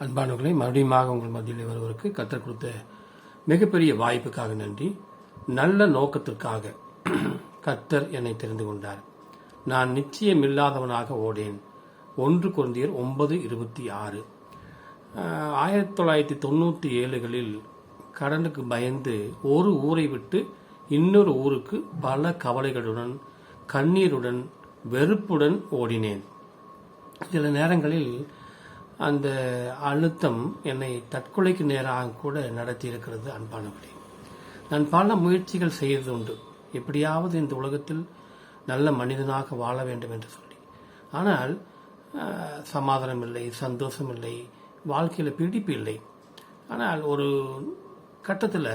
அன்பானவர்களை மறுபடியுமாக உங்கள் மத்தியில் வருவதற்கு கற்றுக் கொடுத்த மிகப்பெரிய வாய்ப்புக்காக நன்றி. நல்ல நோக்கத்திற்காக கர்த்தர் என்னை தெரிந்து கொண்டார். நான் நிச்சயமில்லாதவனாக ஓடேன். ஒன்று குழந்தையர் ஒன்பது இருபத்தி ஆறு. ஆயிரத்தி தொள்ளாயிரத்தி தொண்ணூற்றி ஏழுகளில் கடனுக்கு பயந்து ஒரு ஊரை விட்டு இன்னொரு ஊருக்கு பல கவலைகளுடன் கண்ணீருடன் வெறுப்புடன் ஓடினேன். சில நேரங்களில் அந்த அழுத்தம் என்னை தற்கொலைக்கு நேராக கூட நடத்தி இருக்கிறது அன்பானவர்களே நான் பல முயற்சிகள் செய்தது உண்டு. எப்படியாவது இந்த உலகத்தில் நல்ல மனிதனாக வாழ வேண்டும் என்று சொல்லி. ஆனால் சமாதானம் இல்லை சந்தோஷம் இல்லை வாழ்க்கையில் பிடிப்பு இல்லை. ஆனால் ஒரு கட்டத்தில்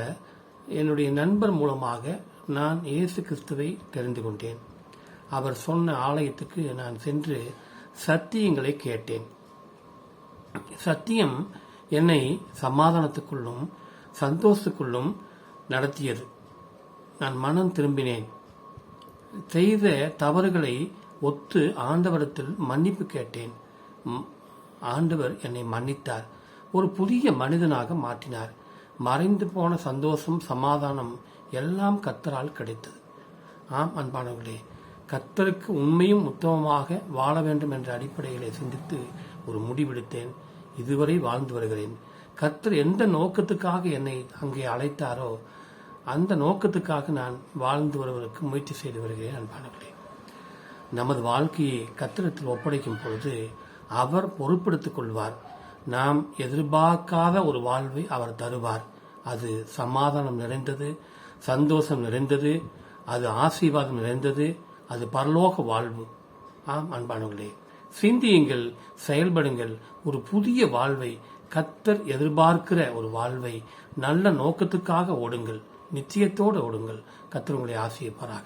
என்னுடைய நண்பர் மூலமாக நான் இயேசு கிறிஸ்துவை தெரிந்து கொண்டேன். அவர் சொன்ன ஆலயத்துக்கு நான் சென்று சத்தியங்களை கேட்டேன். சத்தியம் என்னை சமாதானத்துக்குள்ளும் சந்தோஷத்துக்குள்ளும் நடத்தியது. நான் மனம் திரும்பினேன். செய்த தவறுகளை ஒத்து ஆண்டவரத்தில் மன்னிப்பு கேட்டேன். ஆண்டவர் என்னை மன்னித்தார். ஒரு புதிய மனிதனாக மாற்றினார். மறைந்து போன சந்தோஷம் சமாதானம் எல்லாம் கத்தரால் கிடைத்தது. ஆம் அன்பானவர்களே கத்தருக்கு உண்மையும் உத்தமமாக வாழ வேண்டும் என்ற அடிப்படைகளை சிந்தித்து ஒரு முடிவெடுத்தேன். இதுவரை வாழ்ந்து வருகிறேன். கத்தர் எந்த நோக்கத்துக்காக என்னை அங்கே அழைத்தாரோ அந்த நோக்கத்துக்காக நான் வாழ்ந்து வருவதற்கு முயற்சி செய்து வருகிறேன் அன்பானவர்களே. நமது வாழ்க்கையை கத்திரத்தில் ஒப்படைக்கும் பொழுது அவர் பொறுப்பெடுத்துக் கொள்வார். நாம் எதிர்பார்க்காத ஒரு வாழ்வை அவர் தருவார். அது சமாதானம் நிறைந்தது சந்தோஷம் நிறைந்தது அது ஆசீர்வாதம் நிறைந்தது அது பரலோக வாழ்வு. ஆம் அன்பானவர்களே சிந்தியுங்கள் செயல்படுங்கள். ஒரு புதிய வாழ்வை கத்தர் எதிர்பார்க்கிற ஒரு வாழ்வை நல்ல நோக்கத்துக்காக ஓடுங்கள். நிச்சயத்தோடு ஓடுங்கள். கத்தர் உங்களை ஆசிரியப்பாராக